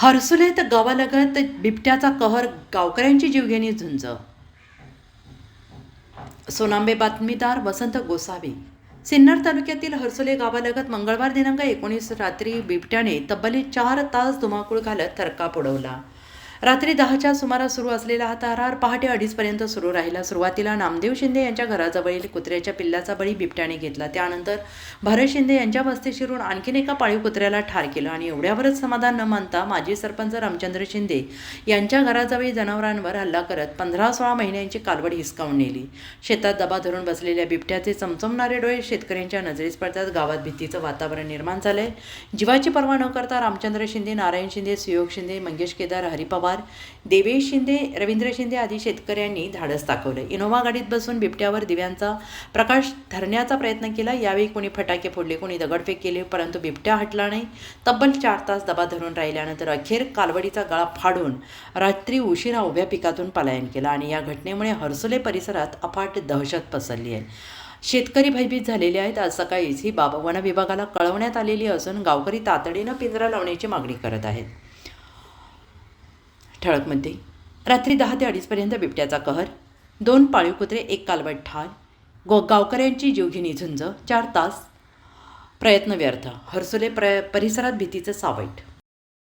हर्सुलेत गावालगत बिबट्याचा कहर गावकऱ्यांची जीवघेणी झुंज. सोनांबे बातमीदार वसंत गोसावी. सिन्नर तालुक्यातील हर्सुले गावालगत मंगळवार दिनांक एकोणीस रात्री बिबट्याने तब्बली चार तास धुमाकूळ घालत थरकाप उडवला. रात्री दहाच्या सुमारास सुरू असलेला हा तारार पहाटे अडीचपर्यंत सुरू राहिला. सुरुवातीला नामदेव शिंदे यांच्या घराजवळील कुत्र्याच्या पिल्लाचा बळी बिबट्याने घेतला. त्यानंतर भारत शिंदे यांच्या वस्ती शिरून आणखीन एका पाळीव कुत्र्याला ठार केलं आणि एवढ्यावरच समाधान न मानता माजी सरपंच रामचंद्र शिंदे यांच्या घराजवळी जनावरांवर हल्ला करत पंधरा सोळा महिन्यांची कालवड हिसकावून नेली. शेतात दबा धरून बसलेल्या बिबट्याचे चमचमणारे डोळे शेतकऱ्यांच्या नजरेस पडतात. गावात भीतीचं वातावरण निर्माण झालंय. जीवाची पर्वा न करता रामचंद्र शिंदे नारायण शिंदे सुयोग शिंदे मंगेश केदार हरी पवार देवेश शिंदे रवींद्र शिंदे आदी शेतकऱ्यांनी धाडस दाखवलं. इनोव्हा गाडीत बसून बिबट्यावर दिव्यांचा प्रकाश धरण्याचा प्रयत्न केला. यावेळी कोणी फटाके फोडले कोणी दगडफेक केले परंतु बिबट्या हटला नाही. तब्बल चार तास दबा धरून राहिल्यानंतर अखेर कालवडीचा गळा फाडून रात्री उशिरा उभ्या पिकातून पलायन केलं आणि या घटनेमुळे हर्सुले परिसरात अफाट दहशत पसरली आहे. शेतकरी भयभीत झालेले आहेत. आज सकाळीच ही बाब वन विभागाला कळवण्यात आलेली असून गावकरी तातडीनं पिंजरा लावण्याची मागणी करत आहेत. ठळकमध्ये. रात्री दहा ते अडीचपर्यंत बिबट्याचा कहर दोन पाळीव कुत्रे एक कालवट ठार गो गावकऱ्यांची जीवघेणी झुंज चार तास प्रयत्न व्यर्थ. हर्सुले प्र परिसरात भीतीचं सावट